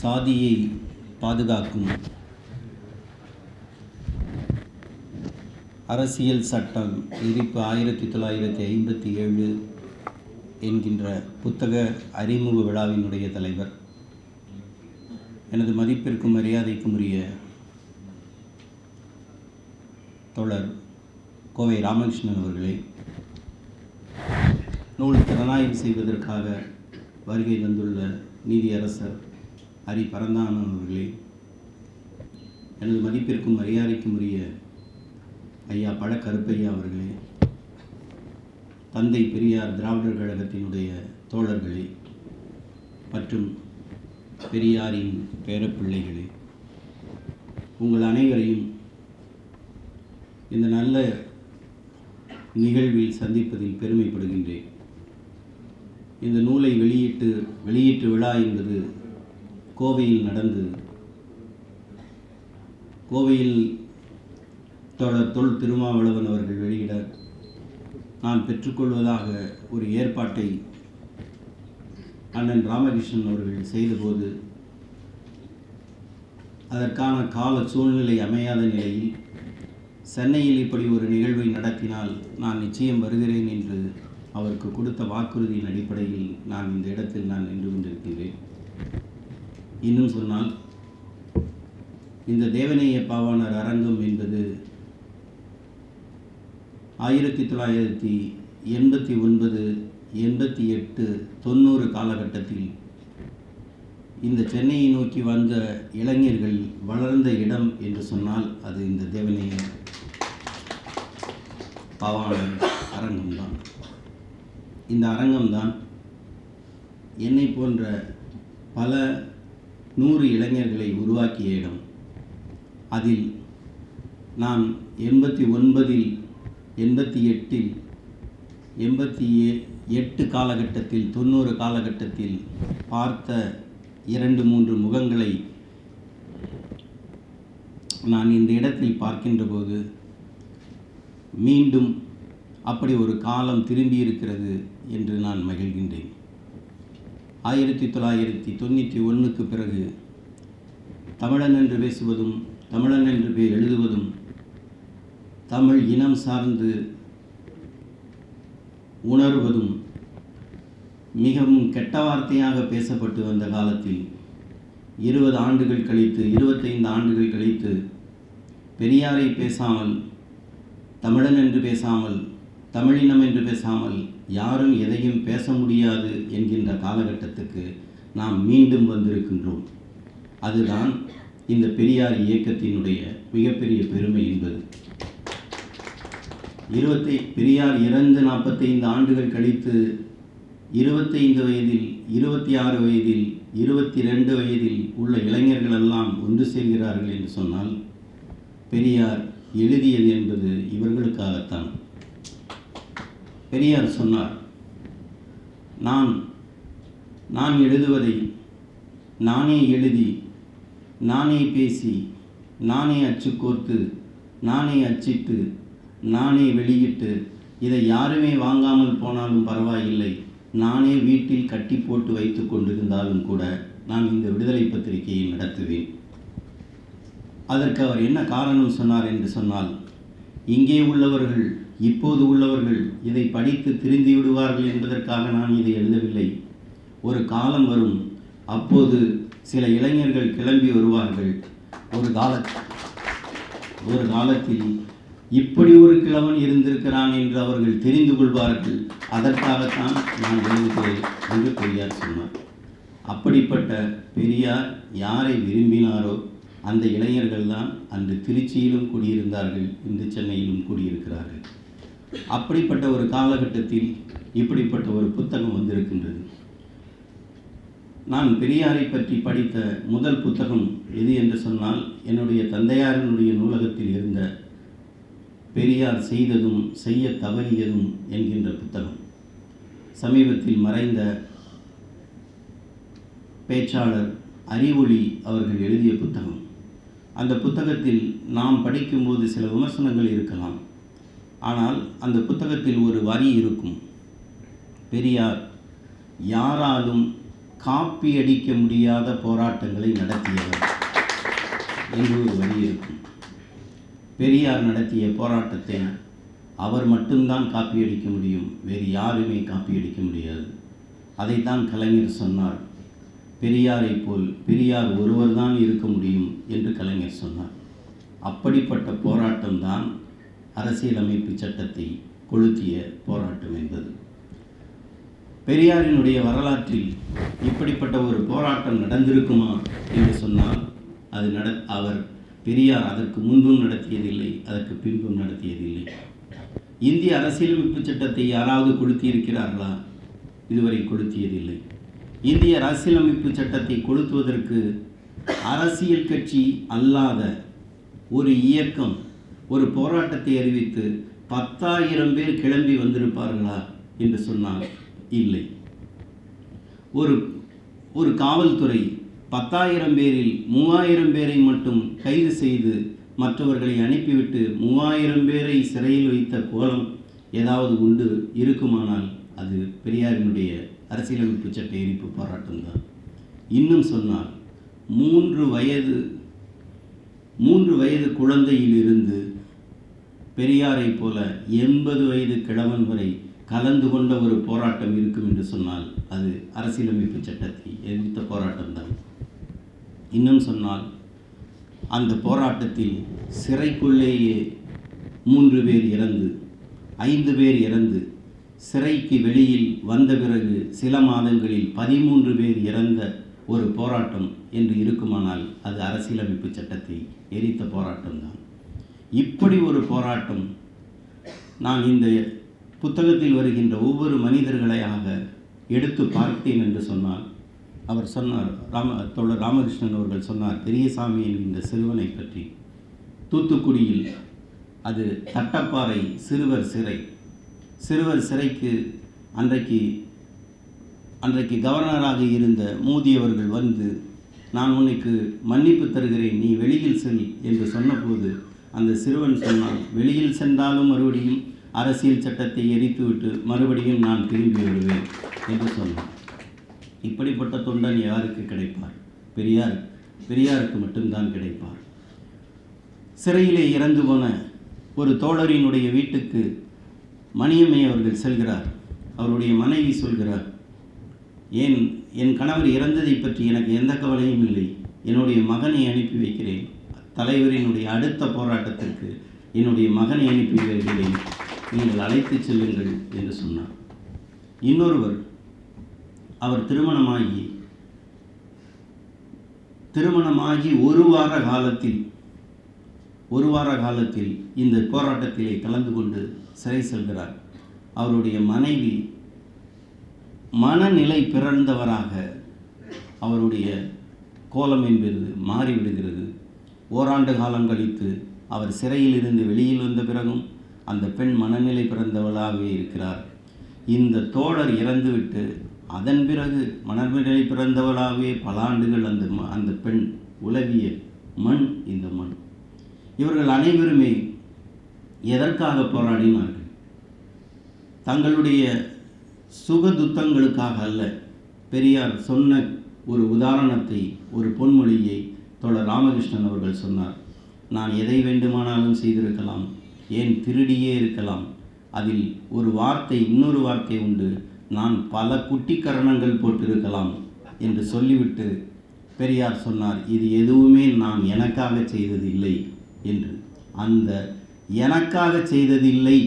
சாதியை பாதுகாக்கும் அரசியல் சட்டம் விதிப்பு ஆயிரத்தி தொள்ளாயிரத்தி ஐம்பத்தி ஏழு என்கின்ற புத்தக அறிமுக விழாவினுடைய தலைவர். எனது மதிப்பிற்கும் மரியாதைக்கும் உரிய தோழர் கோவை ராமகிருஷ்ணன் அவர்களே நூல் திறனாய்வு செய்வதற்காக வருகை தந்துள்ள நீதியரசர் ஹரி பரந்தாமன் அவர்களே எனது மதிப்பிற்கும் மரியாதைக்கும் உரிய ஐயா பழ கருப்பையா அவர்களே தந்தை பெரியார் திராவிடர் கழகத்தினுடைய தோழர்களே மற்றும் பெரியாரின் பேரப்பிள்ளைகளே உங்கள் அனைவரையும் இந்த நல்ல நிகழ்வில் சந்திப்பதில் பெருமைப்படுகின்றேன். இந்த நூலை வெளியிட்டு வெளியீட்டு விழா என்பது கோவையில் நடந்து கோவையில் தொடர் தொல் திருமாவளவன் அவர்கள் வெளியிட நான் பெற்றுக்கொள்வதாக ஒரு ஏற்பாட்டை அண்ணன் ராமகிருஷ்ணன் அவர்கள் செய்தபோது அதற்கான கால சூழ்நிலை அமையாத நிலையில் சென்னையில் இப்படி ஒரு நிகழ்வை நடத்தினால் நான் நிச்சயம் வருகிறேன் என்று அவருக்கு கொடுத்த வாக்குறுதியின் அடிப்படையில் நான் இந்த இடத்தில் நான் நின்று கொண்டிருக்கின்றேன். இன்னும் சொன்னால் இந்த தேவநேய பாவாணர் அரங்கம் என்பது ஆயிரத்தி தொள்ளாயிரத்தி எண்பத்தி ஒன்பது எண்பத்தி எட்டு தொண்ணூறு காலகட்டத்தில் இந்த சென்னையை நோக்கி வந்த இளைஞர்கள் வளர்ந்த இடம் என்று சொன்னால் அது இந்த தேவநேய பாவாணர் அரங்கம்தான். இந்த அரங்கம்தான் என்னை போன்ற பல நூறு இளைஞர்களை உருவாக்கிய இடம். அதில் நான் எண்பத்தி ஒன்பதில் எண்பத்தி எட்டில் எண்பத்தி எட்டு காலகட்டத்தில் தொண்ணூறு காலகட்டத்தில் பார்த்த இரண்டு மூன்று முகங்களை நான் இந்த இடத்தில் பார்க்கின்ற போது மீண்டும் அப்படி ஒரு காலம் திரும்பி இருக்கிறது என்று நான் மகிழ்கின்றேன். ஆயிரத்தி தொள்ளாயிரத்தி தொண்ணூற்றி ஒன்றுக்கு பிறகு தமிழன் என்று பேசுவதும் தமிழன் என்று எழுதுவதும் தமிழ் இனம் சார்ந்து உணர்வதும் மிகவும் கெட்ட வார்த்தையாக பேசப்பட்டு வந்த காலத்தில் இருபது ஆண்டுகள் கழித்து இருபத்தைந்து ஆண்டுகள் கழித்து பெரியாரை பேசாமல் தமிழன் என்று பேசாமல் தமிழினம் என்று பேசாமல் யாரும் எதையும் பேச முடியாது என்கின்ற காலகட்டத்துக்கு நாம் மீண்டும் வந்திருக்கின்றோம். அதுதான் இந்த பெரியார் இயக்கத்தினுடைய மிகப்பெரிய பெருமை என்பது. இருபத்தி பெரியார் இறந்து நாற்பத்தைந்து ஆண்டுகள் கழித்து இருபத்தைந்து வயதில் இருபத்தி ஆறு வயதில் இருபத்தி ரெண்டு வயதில் உள்ள இளைஞர்களெல்லாம் ஒன்று சேர்கிறார்கள் என்று சொன்னால் பெரியார் எழுதியது என்பது இவர்களுக்காகத்தான். பெரியார் சொன்னார் நான் நான் எழுதுவதை நானே எழுதி நானே பேசி நானே அச்சு கோர்த்து நானே அச்சிட்டு நானே வெளியிட்டு இதை யாருமே வாங்காமல் போனாலும் பரவாயில்லை நானே வீட்டில் கட்டி போட்டு வைத்து கொண்டிருந்தாலும் கூட நான் இந்த விடுதலை பத்திரிகையை நடத்துவேன். அதற்கு அவர் என்ன காரணம் சொன்னார் என்று சொன்னால் இங்கே உள்ளவர்கள் இப்போது உள்ளவர்கள் இதை படித்து திருந்தி விடுவார்கள் என்பதற்காக நான் இதை எழுதவில்லை. ஒரு காலம் வரும் அப்போது சில இளைஞர்கள் கிளம்பி வருவார்கள். ஒரு கால ஒரு காலத்தில் இப்படி ஒரு கிழவன் இருந்திருக்கிறான் என்று அவர்கள் தெரிந்து கொள்வார்கள். அதற்காகத்தான் நான் எழுதுகிறேன் என்று பெரியார் சொன்னார். அப்படிப்பட்ட பெரியார் யாரை விரும்பினாரோ அந்த இளைஞர்கள் தான் அன்று திருச்சியிலும் குடியிருந்தார்கள் இன்று சென்னையிலும் குடியிருக்கிறார்கள். அப்படிப்பட்ட ஒரு காலகட்டத்தில் இப்படிப்பட்ட ஒரு புத்தகம் வந்திருக்கின்றது. நான் பெரியாரை பற்றி படித்த முதல் புத்தகம் எது என்று சொன்னால் என்னுடைய தந்தையாரினுடைய நூலகத்தில் இருந்த பெரியார் செய்ததும் செய்ய தவறியதும் என்கின்ற புத்தகம். சமீபத்தில் மறைந்த பேச்சாளர் அறிவொளி அவர்கள் எழுதிய புத்தகம். அந்த புத்தகத்தில் நாம் படிக்கும்போது சில விமர்சனங்கள் இருக்கலாம். ஆனால் அந்த புத்தகத்தில் ஒரு வரி இருக்கும். பெரியார் யாராலும் காப்பி அடிக்க முடியாத போராட்டங்களை நடத்தியவர் என்று ஒரு வரி இருக்கும். பெரியார் நடத்திய போராட்டத்தை அவர் மட்டும்தான் காப்பி அடிக்க முடியும் வேறு யாருமே காப்பி அடிக்க முடியாது. அதைத்தான் கலைஞர் சொன்னார். பெரியாரை போல் பெரியார் ஒருவர்தான் இருக்க முடியும் என்று கலைஞர் சொன்னார். அப்படிப்பட்ட போராட்டம்தான் அரசியலமைப்பு சட்டத்தை கொளுத்திய போராட்டம் என்பது. பெரியாரினுடைய வரலாற்றில் இப்படிப்பட்ட ஒரு போராட்டம் நடந்திருக்குமா என்று சொன்னால் அது நட அவர் பெரியார் அதற்கு முன்பும் நடத்தியதில்லை அதற்கு பின்பும் நடத்தியதில்லை. இந்திய அரசியலமைப்பு சட்டத்தை யாராவது கொளுத்தியிருக்கிறார்களா? இதுவரை கொளுத்தியதில்லை. இந்திய அரசியலமைப்பு சட்டத்தை கொளுத்துவதற்கு அரசியல் கட்சி அல்லாத ஒரு இயக்கம் ஒரு போராட்டத்தை அறிவித்து பத்தாயிரம் பேர் கிளம்பி வந்திருப்பார்களா என்று சொன்னால் இல்லை. ஒரு ஒரு காவல்துறை பத்தாயிரம் பேரில் மூவாயிரம் பேரை மட்டும் கைது செய்து மற்றவர்களை அனுப்பிவிட்டு மூவாயிரம் பேரை சிறையில் வைத்த கோலம் ஏதாவது உண்டு இருக்குமானால் அது பெரியாரினுடைய அரசியலமைப்பு சட்ட எரிப்பு போராட்டம்தான் இன்னும் சொன்னால் மூன்று வயது மூன்று வயது குழந்தையிலிருந்து பெரியாரைப் போல எண்பது வயது கிழவன் வரை கலந்து கொண்ட ஒரு போராட்டம் இருக்கும் என்று சொன்னால் அது அரசியலமைப்பு சட்டத்தை எதிர்த்த போராட்டம்தான். இன்னும் சொன்னால் அந்த போராட்டத்தில் சிறைக்குள்ளேயே மூன்று பேர் இறந்து ஐந்து பேர் இறந்து சிறைக்கு வெளியில் வந்த பிறகு சில மாதங்களில் பதிமூன்று பேர் இறந்த ஒரு போராட்டம் என்று இருக்குமானால் அது அரசியலமைப்பு சட்டத்தை எரித்த போராட்டம்தான். இப்படி ஒரு போராட்டம் நான் இந்த புத்தகத்தில் வருகின்ற ஒவ்வொரு மனிதர்களையாக எடுத்து பார்த்தேன் என்று சொன்னால் அவர் சொன்னார் ராம தோழர் ராமகிருஷ்ணன் அவர்கள் சொன்னார் பெரியசாமி என்கின்ற சிறுவனை பற்றி. தூத்துக்குடியில் அது தட்டப்பாறை சிறுவர் சிறை. சிறுவர் சிறைக்கு அன்றைக்கு அன்றைக்கு கவர்னராக இருந்த மோதியவர்கள் வந்து நான் உனக்கு மன்னிப்பு தருகிறேன் நீ வெளியில் செல் என்று சொன்னபோது அந்த சிறுவன் சொன்னான் வெளியில் சென்றாலும் மறுபடியும் அரசியல் சட்டத்தை எரித்துவிட்டு மறுபடியும் நான் திரும்பி வருவேன் என்று சொன்னான். இப்படிப்பட்ட தொண்டன் யாருக்கு கிடைப்பார்? பெரியார் பெரியாருக்கு மட்டும்தான் கிடைப்பார். சிறையிலே இறந்து போன ஒரு தோழரினுடைய வீட்டுக்கு மணியம்மை அவர்கள் செல்கிறார். அவருடைய மனைவி சொல்கிறார் ஏன் என் கணவர் இறந்ததை பற்றி எனக்கு எந்த கவலையும் இல்லை. என்னுடைய மகனை அனுப்பி வைக்கிறேன். தலைவரினுடைய அடுத்த போராட்டத்திற்கு என்னுடைய மகனை அனுப்பி நீங்கள் அழைத்துச் செல்லுங்கள் என்று சொன்னார். இன்னொருவர் அவர் திருமணமாகி திருமணமாகி ஒரு வார காலத்தில் ஒரு வார காலத்தில் இந்த போராட்டத்திலே கலந்து கொண்டு சிறை செல்கிறார். அவருடைய மனைவி மனநிலை பிறந்தவராக அவருடைய கோலம் என்பது மாறிவிடுகிறது. ஓராண்டு காலம் கழித்து அவர் சிறையில் இருந்து வெளியில் வந்த பிறகும் அந்த பெண் மனநிலை பிறந்தவளாகவே இருக்கிறார். இந்த தோழர் இறந்துவிட்டு அதன் பிறகு மனநிலை பிறந்தவளாகவே பல ஆண்டுகள் அந்த ம- அந்த பெண் உலவிய மண் இந்த மண். இவர்கள் அனைவருமே எதற்காக போராடினார்கள்? தங்களுடைய சுகதுத்தங்களுக்காக அல்ல பெரியார் சொன்ன ஒரு உதாரணத்தை ஒரு பொன்மொழியை தோழர் ராமகிருஷ்ணன் அவர்கள் சொன்னார் நான் எதை வேண்டுமானாலும் செய்திருக்கலாம் ஏன் திருடியே இருக்கலாம். அதில் ஒரு வார்த்தை இன்னொரு வார்த்தை உண்டு. நான் பல குட்டிக்கரணங்கள் போட்டிருக்கலாம் என்று சொல்லிவிட்டு பெரியார் சொன்னார் இது எதுவுமே நான் எனக்காக செய்ததில்லை என்று. அந்த எனக்காக செய்ததில்லை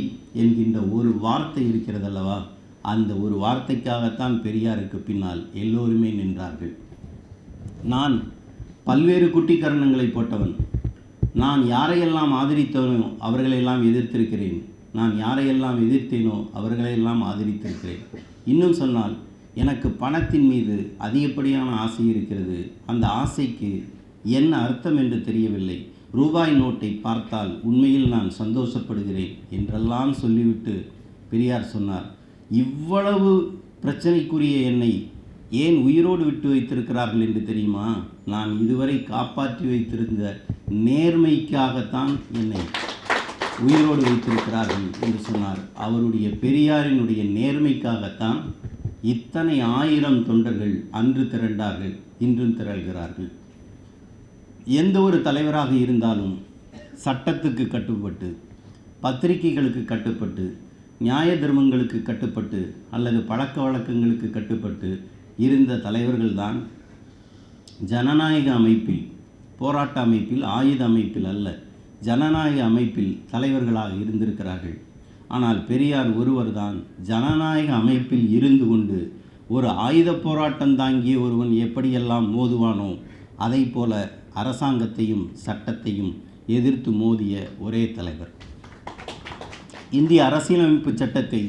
என்கின்ற ஒரு வார்த்தை இருக்கிறதல்லவா? அந்த ஒரு வார்த்தைக்காகத்தான் பெரியாருக்கு பின்னால் எல்லோருமே நின்றார்கள். நான் பல்வேறு குட்டிக்கரணங்களை போட்டவன். நான் யாரையெல்லாம் ஆதரித்தவனோ அவர்களையெல்லாம் எதிர்த்திருக்கிறேன். நான் யாரையெல்லாம் எதிர்த்தேனோ அவர்களையெல்லாம் ஆதரித்திருக்கிறேன். இன்னும் சொன்னால் எனக்கு பணத்தின் மீது அதிகப்படியான ஆசை இருக்கிறது. அந்த ஆசைக்கு என்ன அர்த்தம் என்று தெரியவில்லை. ரூபாய் நோட்டை பார்த்தால் உண்மையில் நான் சந்தோஷப்படுகிறேன் என்றெல்லாம் சொல்லிவிட்டு பெரியார் சொன்னார். இவ்வளவு பிரச்சனைக்குரிய என்னை ஏன் உயிரோடு விட்டு வைத்திருக்கிறார்கள் என்று தெரியுமா? நான் இதுவரை காப்பாற்றி வைத்திருந்த நேர்மைக்காகத்தான் என்னை உயிரோடு வைத்திருக்கிறார்கள் என்று சொன்னார். அவருடைய பெரியாரினுடைய நேர்மைக்காகத்தான் இத்தனை ஆயிரம் தொண்டர்கள் அன்று திரண்டார்கள் இன்றும் திரள்கிறார்கள். எந்த ஒரு தலைவராக இருந்தாலும் சட்டத்துக்கு கட்டுப்பட்டு பத்திரிகைகளுக்கு கட்டுப்பட்டு நியாய தர்மங்களுக்கு கட்டுப்பட்டு அல்லது பழக்க வழக்கங்களுக்கு கட்டுப்பட்டு இருந்த தலைவர்கள்தான் ஜனநாயக அமைப்பில் போராட்ட அமைப்பில் ஆயுத அமைப்பில் அல்ல ஜனநாயக அமைப்பில் தலைவர்களாக இருந்திருக்கிறார்கள். ஆனால் பெரியார் ஒருவர்தான் ஜனநாயக அமைப்பில் இருந்து கொண்டு ஒரு ஆயுத போராட்டம் தாங்கிய ஒருவன் எப்படியெல்லாம் மோதுவானோ அதை போல அரசாங்கத்தையும் சட்டத்தையும் எதிர்த்து மோதிய ஒரே தலைவர். இந்திய அரசியலமைப்பு சட்டத்தை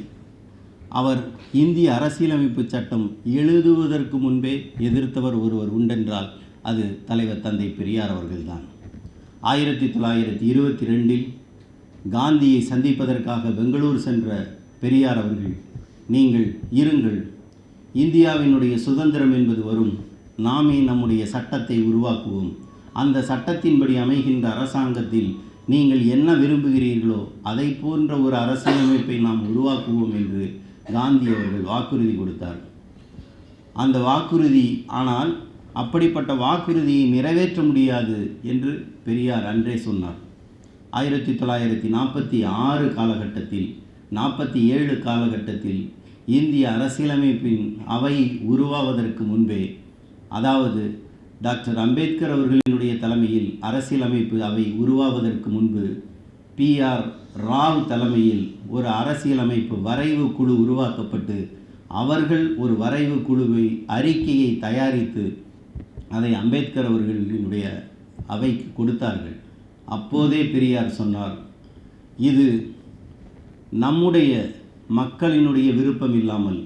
அவர் இந்திய அரசியலமைப்பு சட்டம் எழுதுவதற்கு முன்பே எதிர்த்தவர் ஒருவர் உண்டென்றால் அது தலைவர் தந்தை பெரியார் அவர்கள்தான். ஆயிரத்தி தொள்ளாயிரத்தி இருபத்தி ரெண்டில் காந்தியை சந்திப்பதற்காக பெங்களூர் சென்ற பெரியார் அவர்கள் நீங்கள் இருங்கள். இந்தியாவினுடைய சுதந்திரம் என்பது வரும். நாமே நம்முடைய சட்டத்தை உருவாக்குவோம். அந்த சட்டத்தின்படி அமைகின்ற அரசாங்கத்தில் நீங்கள் என்ன விரும்புகிறீர்களோ அதை போன்ற ஒரு அரசியலமைப்பை நாம் உருவாக்குவோம் என்று காந்தி அவர்கள் வாக்குறுதி கொடுத்தார் அந்த வாக்குறுதி ஆனால் அப்படிப்பட்ட வாக்குறுதியை நிறைவேற்ற முடியாது என்று பெரியார் அன்றே சொன்னார். ஆயிரத்தி தொள்ளாயிரத்தி நாற்பத்தி ஆறு காலகட்டத்தில் நாற்பத்தி ஏழு காலகட்டத்தில் இந்திய அரசியலமைப்பின் அவை உருவாவதற்கு முன்பே அதாவது டாக்டர் அம்பேத்கர் அவர்களினுடைய தலைமையில் அரசியலமைப்பு அவை உருவாவதற்கு முன்பு பிஆர் ராவ் தலைமையில் ஒரு அரசியலமைப்பு வரைவு குழு உருவாக்கப்பட்டு அவர்கள் ஒரு வரைவு குழுவை அறிக்கையை தயாரித்து அதை அம்பேத்கர் அவர்களினுடைய அவைக்கு கொடுத்தார்கள். அப்போதே பெரியார் சொன்னார் இது நம்முடைய மக்களினுடைய விருப்பம் இல்லாமல்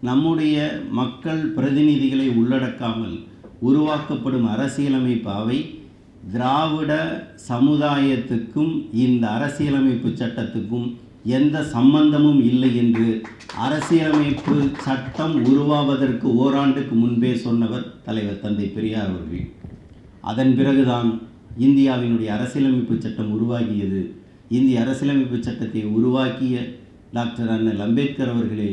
நம்முடைய மக்கள் பிரதிநிதிகளை உள்ளடக்காமல் உருவாக்கப்படும் அரசியலமைப்பு அவை திராவிட சமுதாயத்துக்கும் இந்த அரசியலமைப்பு சட்டத்துக்கும் எந்த சம்பந்தமும் இல்லை என்று அரசியலமைப்பு சட்டம் உருவாவதற்கு ஓராண்டுக்கு முன்பே சொன்னவர் தலைவர் தந்தை பெரியார் அவர்கள். அதன் பிறகுதான் இந்தியாவினுடைய அரசியலமைப்பு சட்டம் உருவாகியது. இந்திய அரசியலமைப்பு சட்டத்தை உருவாக்கிய டாக்டர் அண்ணல் அம்பேத்கர் அவர்களே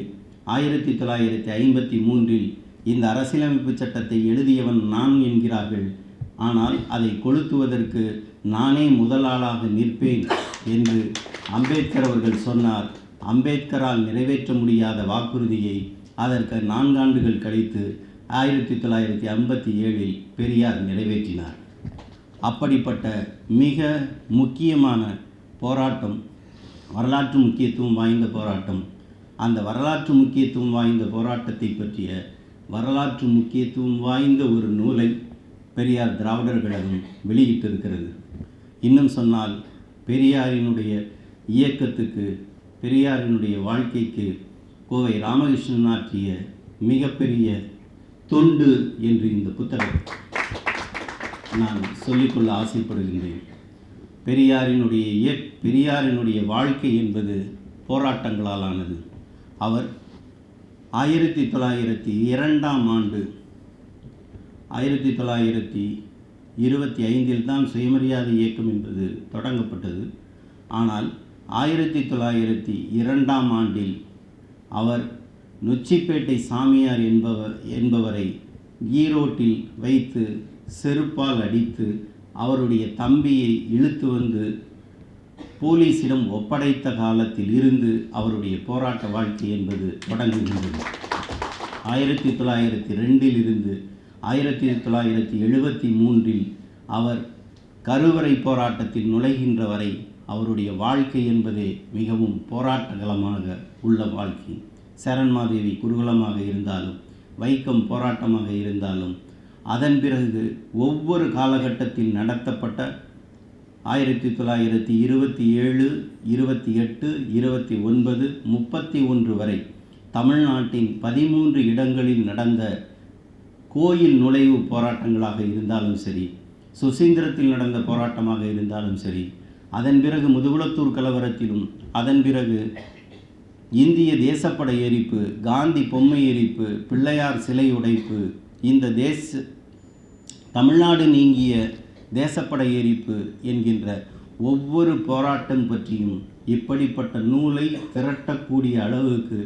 ஆயிரத்தி தொள்ளாயிரத்தி ஐம்பத்தி மூன்றில் இந்த அரசியலமைப்பு சட்டத்தை எழுதியவன் நான் என்கிறார்கள். ஆனால் அதை கொளுத்துவதற்கு நானே முதலாளாக நிற்பேன் என்று அம்பேத்கர் அவர்கள் சொன்னார். அம்பேத்கரால் நிறைவேற்ற முடியாத வாக்குறுதியை அதற்கு நான்காண்டுகள் கழித்து ஆயிரத்தி தொள்ளாயிரத்தி ஐம்பத்தி ஏழில் பெரியார் நிறைவேற்றினார். அப்படிப்பட்ட மிக முக்கியமான போராட்டம் வரலாற்று முக்கியத்துவம் வாய்ந்த போராட்டம் அந்த வரலாற்று முக்கியத்துவம் வாய்ந்த போராட்டத்தை பற்றிய வரலாற்று முக்கியத்துவம் வாய்ந்த ஒரு நூலை பெரியார் திராவிடர் கழகம் வெளியிட்டிருக்கிறது. இன்னும் சொன்னால் பெரியாரினுடைய இயக்கத்துக்கு பெரியாரினுடைய வாழ்க்கைக்கு கோவை ராமகிருஷ்ணன் ஆற்றிய மிகப்பெரிய தொண்டு என்று இந்த புத்தகம் நான் சொல்லிக்கொள்ள ஆசைப்படுகின்றேன். பெரியாரினுடைய இய பெரியாரினுடைய வாழ்க்கை என்பது போராட்டங்களால் ஆனது அவர் ஆயிரத்தி தொள்ளாயிரத்தி இரண்டாம் ஆண்டு ஆயிரத்தி தொள்ளாயிரத்தி இருபத்தி ஐந்தில் தான் சுயமரியாதை இயக்கம் என்பது தொடங்கப்பட்டது. ஆனால் ஆயிரத்தி தொள்ளாயிரத்தி இரண்டாம் ஆண்டில் அவர் நொச்சிப்பேட்டை சாமியார் என்பவர் என்பவரை ஈரோட்டில் வைத்து செருப்பால் அடித்து அவருடைய தம்பியை இழுத்து வந்து போலீசிடம் ஒப்படைத்த காலத்தில் இருந்து அவருடைய போராட்ட வாழ்க்கை என்பது தொடங்குகின்றது. ஆயிரத்தி தொள்ளாயிரத்தி ரெண்டில் இருந்து ஆயிரத்தி தொள்ளாயிரத்தி எழுபத்தி மூன்றில் அவர் கருவறை போராட்டத்தில் நுழைகின்ற வரை அவருடைய வாழ்க்கை என்பதே மிகவும் போராட்டகலமாக உள்ள வாழ்க்கை. சரண்மாதேவி குருகுலமாக இருந்தாலும் வைக்கம் போராட்டமாக இருந்தாலும் அதன் பிறகு ஒவ்வொரு காலகட்டத்தில் நடத்தப்பட்ட ஆயிரத்தி தொள்ளாயிரத்தி இருபத்தி ஏழு இருபத்தி எட்டு இருபத்தி ஒன்பது முப்பத்தி ஒன்று வரை தமிழ்நாட்டின் பதிமூன்று இடங்களில் நடந்த கோயில் நுழைவு போராட்டங்களாக இருந்தாலும் சரி சுசீந்திரத்தில் நடந்த போராட்டமாக இருந்தாலும் சரி அதன் பிறகு முதுகுளத்தூர் கலவரத்திலும் அதன் பிறகு இந்திய தேசப்படை எரிப்பு காந்தி பொம்மை எரிப்பு பிள்ளையார் சிலை உடைப்பு இந்த தேச தமிழ்நாடு நீங்கிய தேசப்படை எரிப்பு என்கின்ற ஒவ்வொரு போராட்டம் பற்றியும் இப்படிப்பட்ட நூலை திரட்டக்கூடிய அளவுக்கு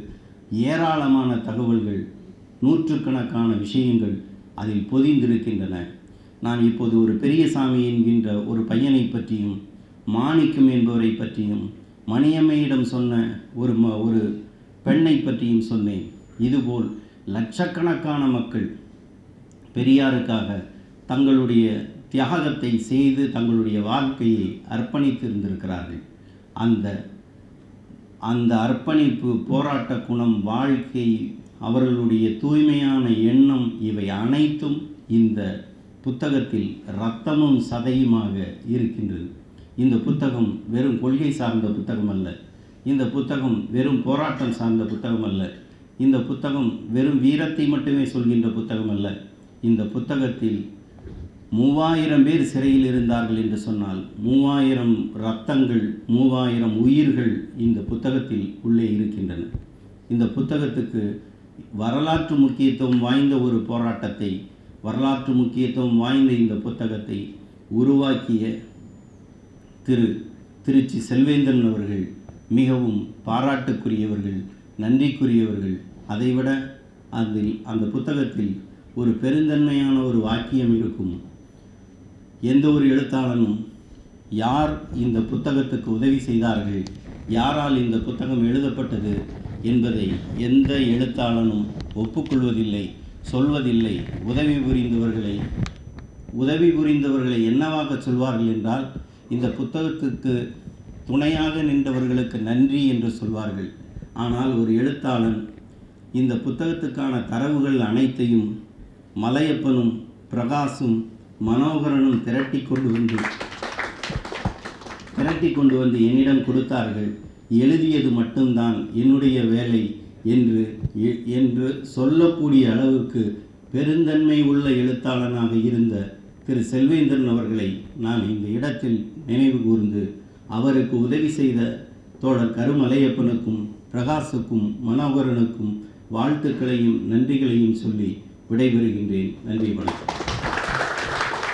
ஏராளமான தகவல்கள் நூற்றுக்கணக்கான விஷயங்கள் அதில் பொதிந்திருக்கின்றன. நான் இப்போது ஒரு பெரியசாமி என்கின்ற ஒரு பையனை பற்றியும் மாணிக்கம் என்பவரை பற்றியும் மணியம்மையிடம் சொன்ன ஒரு ம ஒரு பெண்ணை பற்றியும் சொன்னேன். இதுபோல் லட்சக்கணக்கான மக்கள் பெரியாருக்காக தங்களுடைய தியாகத்தை செய்து தங்களுடைய வாழ்க்கையை அர்ப்பணித்திருந்திருக்கிறார்கள். அந்த அந்த அர்ப்பணிப்பு போராட்ட குணம் வாழ்க்கை அவர்களுடைய தூய்மையான எண்ணம் இவை அனைத்தும் இந்த புத்தகத்தில் இரத்தமும் சதையுமாக இருக்கின்றது. இந்த புத்தகம் வெறும் கொள்கை சார்ந்த புத்தகம் அல்ல. இந்த புத்தகம் வெறும் போராட்டம் சார்ந்த புத்தகம் அல்ல. இந்த புத்தகம் வெறும் வீரத்தை மட்டுமே சொல்கின்ற புத்தகம் அல்ல. இந்த புத்தகத்தில் மூவாயிரம் பேர் சிறையில் இருந்தார்கள் என்று சொன்னால் மூவாயிரம் ரத்தங்கள் மூவாயிரம் உயிர்கள் இந்த புத்தகத்தில் உள்ளே இருக்கின்றன. இந்த புத்தகத்துக்கு வரலாற்று முக்கியத்துவம் வாய்ந்த ஒரு போராட்டத்தை வரலாற்று முக்கியத்துவம் வாய்ந்த இந்த புத்தகத்தை உருவாக்கிய திரு திருச்சி செல்வேந்திரன் அவர்கள் மிகவும் பாராட்டுக்குரியவர்கள் நன்றிக்குரியவர்கள். அதைவிட அதில் அந்த புத்தகத்தில் ஒரு பெருந்தன்மையான ஒரு வாக்கியம் இருக்கும். எந்த ஒரு எழுத்தாளனும் யார் இந்த புத்தகத்துக்கு உதவி செய்தார்கள்? யாரால் இந்த புத்தகம் எழுதப்பட்டது? என்பதை எந்த எழுத்தாளனும் ஒப்புக்கொள்வதில்லை சொல்வதில்லை. உதவி புரிந்தவர்களை உதவி புரிந்தவர்களை என்னவாக சொல்வார்கள் என்றால் இந்த புத்தகத்துக்கு துணையாக நின்றவர்களுக்கு நன்றி என்று சொல்வார்கள். ஆனால் ஒரு எழுத்தாளன் இந்த புத்தகத்துக்கான தரவுகள் அனைத்தையும் மலையப்பனும் பிரகாசும் மனோகரனும் திரட்டி கொண்டு வந்து திரட்டி கொண்டு வந்து என்னிடம் கொடுத்தார்கள். எழுதியது மட்டும்தான் என்னுடைய வேலை என்று எ- என்று சொல்லக்கூடிய அளவுக்கு பெருந்தன்மை உள்ள எழுத்தாளனாக இருந்த திரு செல்வேந்திரன் அவர்களை நான் இந்த இடத்தில் நினைவு கூர்ந்து அவருக்கு உதவி செய்த தோழர் கருமலையப்பனுக்கும் பிரகாசுக்கும் மனோகரனுக்கும் வாழ்த்துக்களையும் நன்றிகளையும் சொல்லி விடைபெறுகின்றேன். நன்றி வணக்கம்.